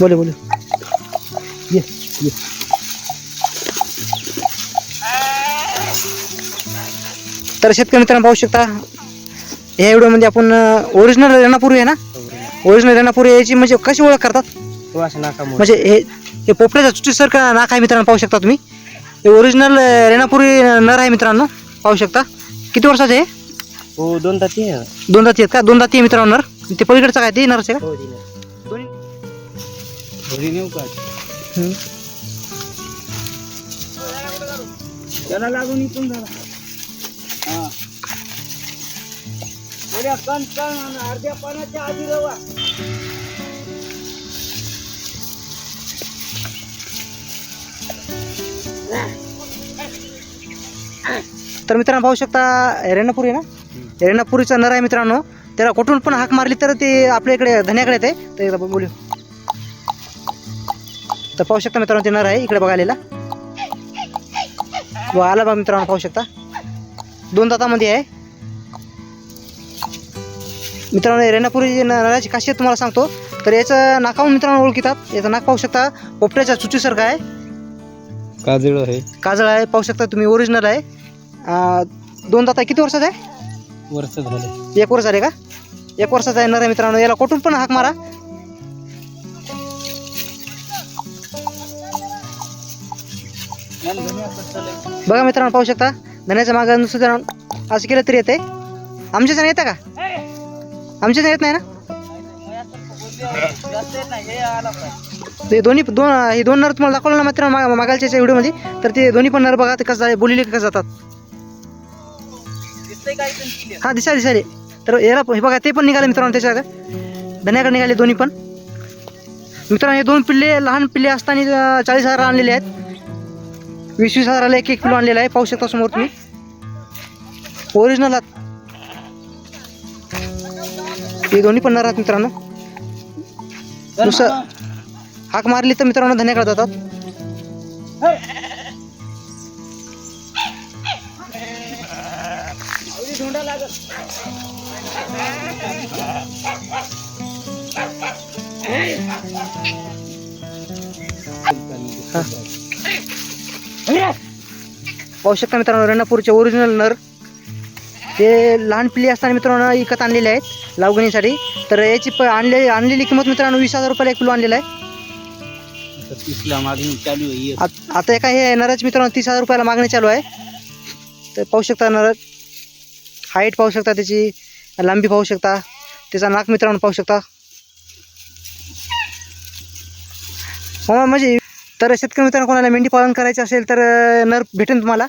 बोले बोले. ये ये. तर शेतकरी मित्रांनो पाहू शकता या व्हिडिओमध्ये आपण ओरिजिनल रेणापुरी आहे ना? ओरिजिनल रेणापुरी याची म्हणजे कशी ओळख करतात? नाकामुळे म्हणजे हे हे पोपट्याचा चुटीसारखा नाक आहे मित्रांनो पाहू शकता तुम्ही. हे ओरिजिनल रेणापुरी नर आहे मित्रांनो. पाहू शकता? किती वर्षाचे आहे? हो दोन ताती आहे. दोन दाती आहेत का? दोन दाती आहे मित्रांनो. नर ते पलीकडचं काय? ते नरच आहे का? हो दिले दोन्ही? घरी नेऊ का? हम्म. त्याला लागून इथून झाला हा. थोड्या कण कण आणि अर्ध्या पाण्याच्या आधी रवा. तर मित्रांनो पाहू शकता रेणापुरी आहे ना? रेणापुरीचा नर आहे मित्रांनो. त्याला कुठून पण हाक मारली तर ते आपल्या इकडे धन्याकडे येते. तर एकदा बोलू. तर पाहू शकता मित्रांनो ते नर आहे इकडे बघायला. व आला बघा मित्रांनो पाहू शकता. दोन दातामध्ये आहे. मित्रांनो रेणापुरी नराची खासियत तुम्हाला सांगतो. तर याचं नाकाहून मित्रांनो ओळखीतात. याचं नाक पाहू शकता पोपट्याच्या चुचीसारखं आहे. काजळ आहे. काजळ आहे. पाहू शकता तुम्ही ओरिजिनल आहे. अं, दोन दाता किती वर्षाचा आहे? वर्ष झालं. एक वर्ष झाले का? एक वर्षाचा आहे नर आहे मित्रांनो याला कुठून पण हाक मारा. बघा मित्रांनो पाहू शकता. धन्याच्या मागं नुसतं असं केलं तरी येते आमच्या जण येतं का? आमच्या जण येत नाही ना? ते दोन्ही दोन हे दोन नर तुम्हाला दाखवलं ना मित्रांनो माग- मागालच्या व्हिडिओमध्ये तर ते दोन्ही पण नर बघा ते कसं आहे बोलिले कसं जातात. हा दिसा दिसाले तर याला हे बघा ते पण निघाले मित्रांनो त्याच्या धन्याकडे निघाले दोन्ही पण. मित्रांनो हे दोन पिल्ले लहान पिल्ले असताना चाळीस हजार आणलेले आहेत. वीस वीस हजाराला एक एक किलो आणलेला आहे. पाहू शकता समोर तुम्ही. ओरिजिनल आहात. हे दोन्ही पण नर आहात मित्रांनो. नुसतं हाक मारली तर मित्रांनो धन्याकडे जातात. पाहू शकता मित्रांनो रेणापूरचे ओरिजिनल नर ते लहान पिल्ली असताना मित्रांनो विकत आणलेले आहेत लावगणीसाठी. तर याची प आणले आणलेली किंमत मित्रांनो वीस हजार रुपयाला एक किलो आणलेला आहे. तीसला मागणी चालू आहे आत- एका हे नराच मित्रांनो तीस हजार रुपयाला मागणी चालू आहे. तर पाहू शकता नर हाईट पाहू शकता त्याची लांबी पाहू शकता त्याचा नाक मित्रांनो पाहू शकता. हो म्हणजे तर शेतकरी मित्रांनो कोणाला मेंढी पालन करायचं असेल तर नर भेटेल तुम्हाला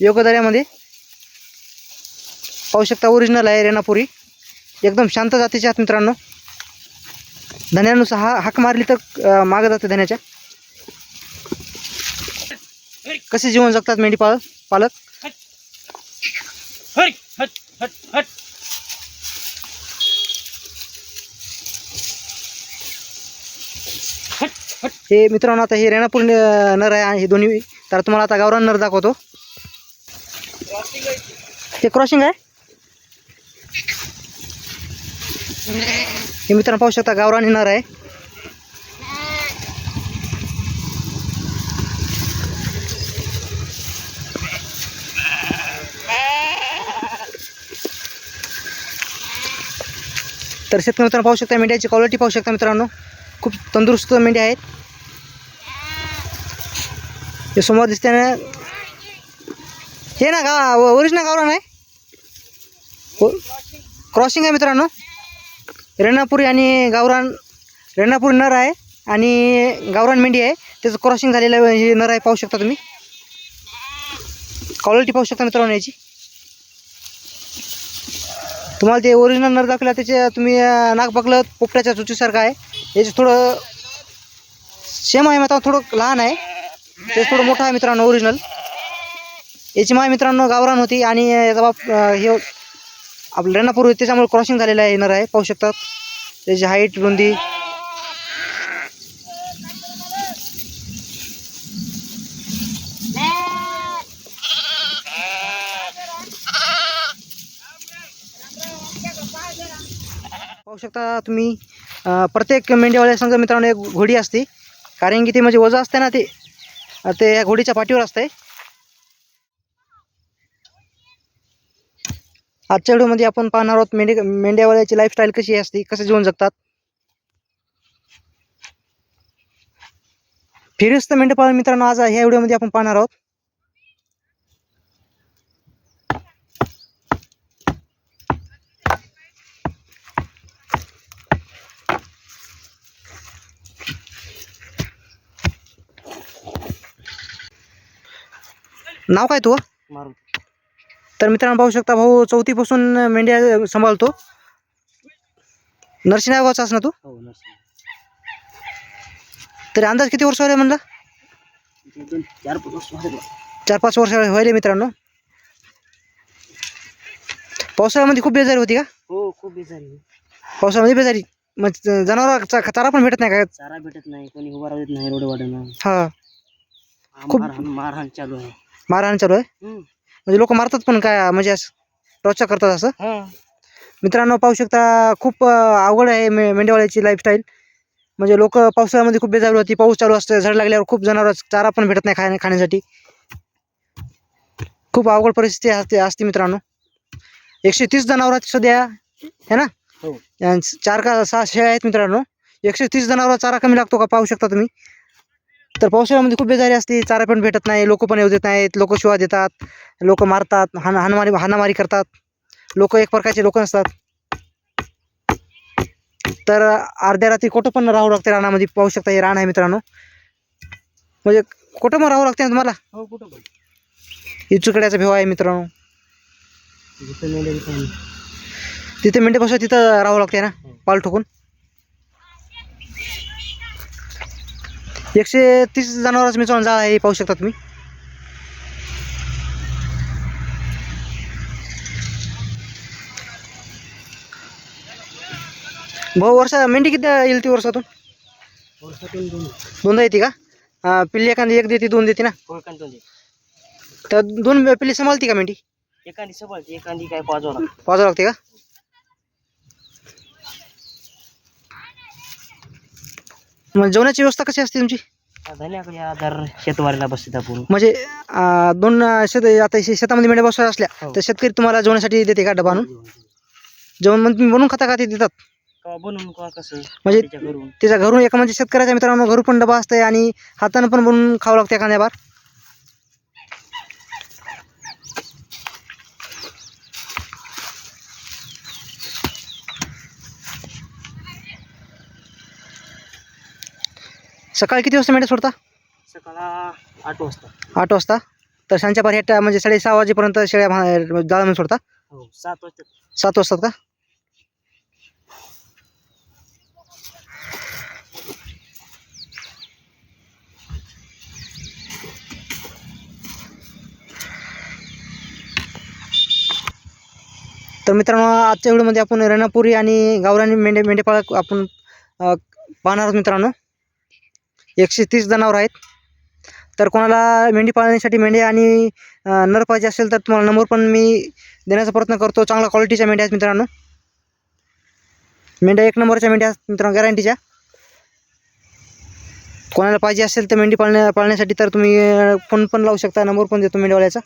योगदऱ्यामध्ये पाहू शकता ओरिजिनल आहे रेणापुरी एकदम शांत जातीचे आहेत मित्रांनो. धन्यानुसार हा हाक मारली तर मागं जाते धन्याच्या. कसे जीवन जगतात मेंढी पाल पालक? हट हट. हे मित्रांनो आता हे रेणापूर नर आहे आणि हे दोन्ही. तर तुम्हाला आता गावरान नर दाखवतो. हे क्रॉसिंग आहे? हे मित्रांनो पाहू शकता गावरान नर आहे. तर शेतकरी मित्रांनो पाहू शकता मेंढ्याची क्वालिटी पाहू शकता मित्रांनो. खूप तंदुरुस्त मेंढ्या आहेत. हे समोर दिसते ना. हे ना गा ओरिजिनल गावरान आहे. हो क्रॉसिंग आहे मित्रांनो. रेणापुरी आणि गावरान रेणापुरी नर आहे आणि गावरान मेंढी आहे. त्याचं क्रॉसिंग झालेलं हे नर आहे पाहू शकता तुम्ही. क्वालिटी पाहू शकता मित्रांनो याची. तुम्हाला ते ओरिजिनल नर दाखवला त्याचे तुम्ही अं, नाक बघलं पोपट्याच्या चुचीसारखं आहे. याचं थोडं सेम आहे मात्र थोडं लहान आहे. ते थोडं मोठं आहे मित्रांनो ओरिजिनल याची माय मित्रांनो गावरान होती आणि याचा बाप हे आपलं रेणापूर होती त्याच्यामुळे क्रॉसिंग झालेलं आहे नर आहे पाहू शकतात त्याची हाईट रुंदी. पाहू शकता तुम्ही. प्रत्येक मेंढीवाल्या समजा मित्रांनो एक घोडी असते. कारण की ते म्हणजे वजा असते ना ते. ते या घोडीच्या पाठीवर असते आजच्या व्हिडिओमध्ये आपण पाहणार आहोत मेंढी मेंढ्यावाल्याची लाईफस्टाईल कशी असते कसे जीवन जगतात. फिरिस्त मेंढपाळ मित्रांनो आज ह्या व्हिडिओमध्ये आपण पाहणार आहोत. नाव काय तू तर मित्रांनो पाहू शकता भाऊ चौथीपासून मेंढ्या सांभाळतो. नरसिंह गावचा ना तू? हो नर्सिंग तरी अंदाज किती वर्ष व्हायला म्हणला? दोन चार पाच वर्ष झाले बा. चार पाच वर्ष व्हायले मित्रांनो. पावसाळ्यामध्ये खूप बेजारी होती का? हो खूप बेजारी पावसाळ्यामध्ये बेजारी. मग जनावर चारा पण भेटत नाही का? चारा भेटत नाही कोणी उभा राहत नाही रोड वाढणं हा. खूप- मारहाण मारहाण चालू आहे. मारहाण चालू आहे. म्हणजे लोक मारतात पण काय म्हणजे असं टॉर्चर करतात असं. मित्रांनो पाहू शकता खूप अवघड आहे मे मेंढेवाल्याची लाईफस्टाईल म्हणजे लोक पावसाळ्यामध्ये खूप बेजारी होती. पाऊस चालू असते झड लागल्यावर खूप जनावर चारा पण भेटत नाही खाण्या खाण्यासाठी. खूप अवघड परिस्थिती असते असते मित्रांनो. एकशे तीस जनावर सध्या है ना? हो. चार का सहा शेळ्या आहेत मित्रांनो. एकशे तीस जनावर चारा कमी लागतो का पाहू शकता तुम्ही? तर पावसाळ्यामध्ये खूप बेजारी असते चारा पण भेटत नाही लोक पण येऊ देत नाहीत लोक शिवा देतात लोक मारतात हान हानमारी हाणामारी करतात लोक एक प्रकारचे लोक नसतात. तर अर्ध्या रात्री कुठं पण राहावं लागते रानामध्ये पाहू शकता हे रान आहे मित्रांनो. म्हणजे कुठं पण राहावं लागते ना तुम्हाला? हो कुठं पण. इचुकड्याचा भेव आहे मित्रांनो. तिथं आम्ही. तिथे तिथं राहावं लागते ना पाल ठोकून. एकशे तीस जनावरांचं मित्रांनो जाळ आहे हे पाहू शकता तुम्ही. भाऊ वर्षा मेंढी किती येईल ती वर्षातून? वर्षातून दोन. दोनदा येते का? पिल्ली एखादी एक देते दोन देते ना? तर दोन पिल्ली सांभाळते का मेंढी? एखादी सबाळते एखादी काय पाजावं लागते का? मग जेवणाची व्यवस्था कशी असते तुमची? धन्याकडे आधार शेतवारीला बसतात आपण म्हणजे अं, दोन अं, शेत आता शे- शेतामध्ये मेंढ्या बसल्या असल्या हो. तर शेतकरी तुम्हाला जेवणासाठी देते का डबा आणून? जेवण. मग तुम्ही बनवून खाता का ते देतात? बनवून कसं? म्हणजे त्याच्या घरून. त्याच्या घरून एका म्हणजे शेतकऱ्याच्या मित्रांनो घरून पण डबा असते आणि हातानं पण बनवून खावं लागते एखाद्या बार. सकाळी किती वाजता मेंढ्या सोडता? सकाळा आठ वाजता. आठ वाजता? तर सांच्या पार ह्या म्हणजे साडेसहा वाजेपर्यंत शेळ्या भा- जाळून सोडता? हो सात वाजता. सात वाजतात का? तर मित्रांनो आजच्या व्हिडिओमध्ये आपण रेणापुरी आणि गावरानी मेंढे मेंढेपाळ आपण पाहणार आहोत मित्रांनो. एकशे तीस जनावर आहेत. तर कोणाला मेंढी पाळण्यासाठी मेंढ्या आणि नर पाहिजे असेल तर तुम्हाला नंबर पण मी देण्याचा प्रयत्न करतो. चांगल्या क्वालिटीच्या मेंढ्या आहेत मित्रांनो. मेंढ्या एक नंबरच्या मेंढ्या आहेत मित्रांनो गॅरंटीच्या कोणाला पाहिजे असेल तर मेंढी पाळण्या पाळण्यासाठी तर तुम्ही फोन पण लावू शकता. नंबर पण देतो मेंढीवाल्याचा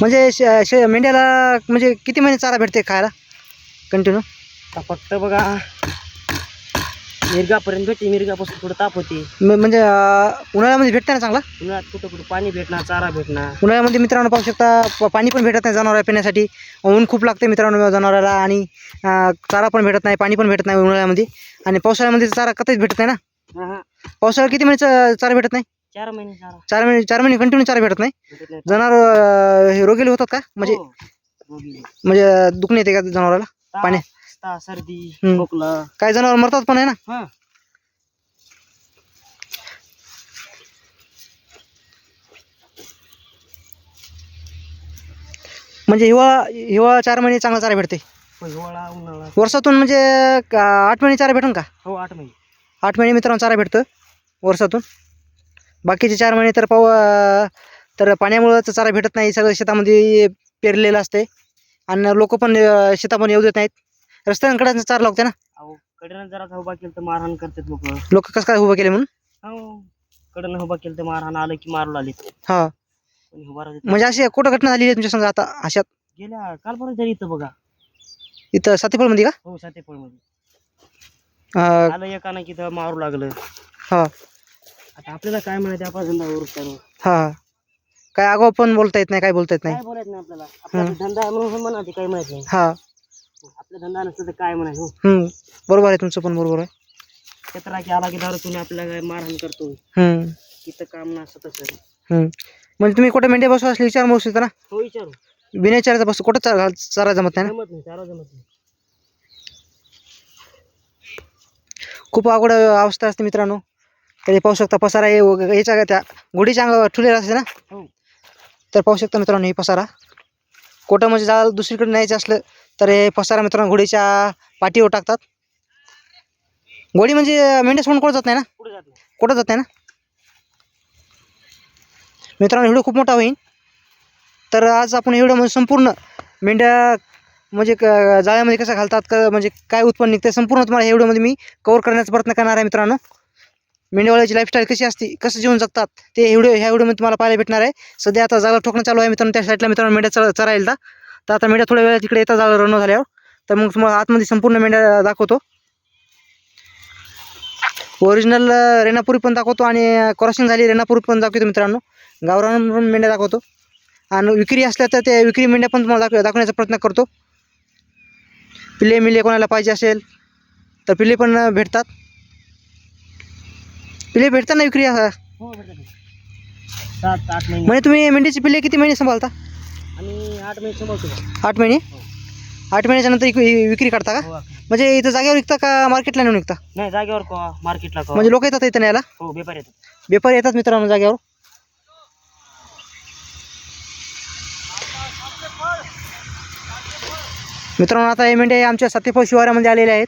म्हणजे श श मेंढ्याला म्हणजे किती महिने चारा भेटते खायला? कंटिन्यू फक्त बघा मिरगापर्यंत भेटते मिरगापासून थोडं ताप होते. म्हणजे अ, उन्हाळ्यामध्ये भेटते ना चांगला? उन्हाळ्यात कुठं कुठं पाणी भेटणार चारा भेटणार. उन्हाळ्यामध्ये मित्रांनो पाहू शकता प- पाणी पण भेटत नाही जनावरा पिण्यासाठी. ऊन खूप लागते मित्रांनो जनावराला आणि अं, चारा पण भेटत नाही पाणी पण भेटत नाही उन्हाळ्यामध्ये. आणि पावसाळ्यामध्ये चारा कधीच भेटत नाही ना? हा हा. पावसाळ्यात किती महिने चा- चारा भेटत नाही? चार महिने चारा. चार महिने चार महिने कंटिन्यू चारा भेटत नाही? भेटत नाही. जनावर हे रोगेले होतात का? म्हणजे हो. रोगी. म्हणजे दुखणे येते का जनावराला? ताप, पाणी- ताप, सर्दी हम्म. खोकला. काही जनावर मरतात पण आहे ना? हा. म्हणजे हिवाळा हिवाळा चार महिने चांगला चारा भेटते. हिवाळा उन्हाळा. वर्षातून म्हणजे का- आठ महिने चारा भेटून का? हो आठ महिने. आठ महिने मित्रांनो चारा भेटतं वर्षातून. बाकीचे चार महिने तर पाव तर पाण्यामुळं तर चारा भेटत नाही. सगळं शेतामध्ये पेरलेलं असते. आणि लोक पण अं, पण येऊ देत नाहीत. रस्त्यांकडे चार लागते ना? अहो कडनं जरा उभा केलं तर मारहाण करतात लोक. लोक कसं काय उभं केले म्हणून? हो कडनं उभा केलं तर मारहाण आलं की मारू लागले हा. कोणी उभा राहते म्हणजे अशी कुठं घटना झालेली आहे तुमच्या संग आता अशात? गेल्या काल परत इथं बघा. इथं सातेफळमध्ये का? हो सातेफळमध्ये अं, आलं एकानं की तर मारू लागलं. हा. आता आपल्याला काय म्हणायचं आपण धंदा उरतो हा. काय आगाव पण बोलता येत नाही काय बोलता येत नाही. काय बोलायचं नाही आपल्याला? आपला धंदा आहे म्हणून म्हणा ते काही माहीत नाही. हा. आपला धंदा नसतं तर काय म्हणायचं हो? हम्म. बरोबर आहे तुमचं पण बरोबर आहे. क्षेत्रा की आला की दारू तुम्ही आपल्याला काय मारहाण करतो हम्म. इथं काम नसतं तसं. हम्म. म्हणजे तुम्ही कुठे मेंढ्या बसवा असले विचार बसू ना? हो विचारू. बिना विचारायचा बस कुठं चार घाल- चारा जमत नाही ना? जमत नाही चारा जमत नाही. खूप अवघड अवस्था असते मित्रांनो. कधी पाहू शकता पसारा हे वग- याच्या त्या घोडीच्या अंगावर ठुलेला असते ना? हो. तर पाहू शकता मित्रांनो हे पसारा. कुठं म्हणजे जाळ दुसरीकडे न्यायचं असलं तर हे पसारा मित्रांनो घोडीच्या पाठीवर टाकतात. घोडी म्हणजे मेंढ्या सोडून कुठं जात नाही ना? कुठं जात नाही. ना? मित्रांनो व्हिडिओ खूप मोठा होईल तर आज आपण व्हिडिओमध्ये संपूर्ण मेंढ्या म्हणजे क जाळ्यामध्ये कसं घालतात क म्हणजे काय उत्पन्न निघते संपूर्ण तुम्हाला ह्या व्हिडिओमध्ये मी कवर करण्याचा प्रयत्न करणार आहे मित्रांनो. मेंढ्यावाल्याची लाईफस्टाईल कशी असते कसं जीवन जगतात ते व्हिडिओ ह्या व्हिडिओमध्ये तुम्हाला पाहायला भेटणार आहे. सध्या आता जागा ठोकणं चालू आहे मित्रांनो त्या साईडला मित्रांनो मेंढ्या चर चरायला. तर आता मेंढ्या थोड्या वेळा तिकडे येतात जागा रन झाल्यावर. तर मग तुम्हाला आतमध्ये संपूर्ण मेंढ्या दाखवतो. ओरिजिनल रेणापुरी पण दाखवतो आणि क्रॉसिंग झाली रेणापुरी पण दाखवतो मित्रांनो. गावरान मेंढ्या दाखवतो. आणि विक्री असल्या तर ते विक्री मेंढ्या पण तुम्हाला दाखव दाखवण्याचा प्रयत्न करतो. पिल्ले मिल्ले कोणाला पाहिजे असेल तर पिल्ले पण भेटतात. पिल्ले भेटतात. ना विक्री हो म्हणजे तुम्ही मेंढीचे पिल्ले किती महिने सांभाळता? आम्ही आठ महिने सांभाळतो आठ महिने? हो. आठ महिन्याच्या नंतर विक- विक्री करता का? हो म्हणजे इथं जागेवर विकता का मार्केटला नेऊन विकता? नाही जागेवर मार्केटला म्हणजे लोक येतात इथं न्यायला? हो व्यापार येतात. व्यापारी येतात मित्रांनो जागेवर? मित्रांनो आता हे मेंढ्या आमच्या सत्यफळ शिवारामध्ये आलेले आहेत.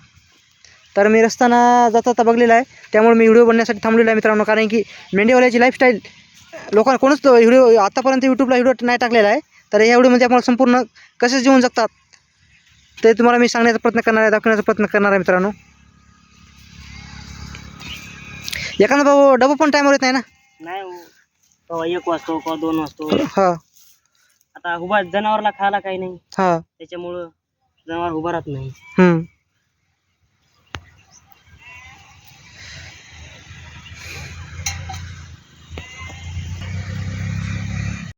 तर मी रस्ताना जाता जाता बघलेला आहे. त्यामुळे मी व्हिडिओ बनण्यासाठी थांबलेलो आहे मित्रांनो कारण की मेंढेवाल्याची लाईफस्टाईल लोकांना कोणच व्हिडिओ आतापर्यंत यूट्यूबला व्हिडिओ नाही टाकलेला आहे. तर या व्हिडिओमध्ये आपण संपूर्ण कसे जीवन जगतात ते तुम्हाला मी सांगण्याचा प्रयत्न करणार आहे दाखवण्याचा प्रयत्न करणार आहे मित्रांनो. एखादा भाऊ डबा पण टायमवर येत नाही ना? नाही हो. कवा एक वाजतो कवा दोन वाजतो. हा. आता उभा जनावरला खायला काही नाही. हा. त्याच्यामुळं जनावर उभा राहत नाही. हम्म.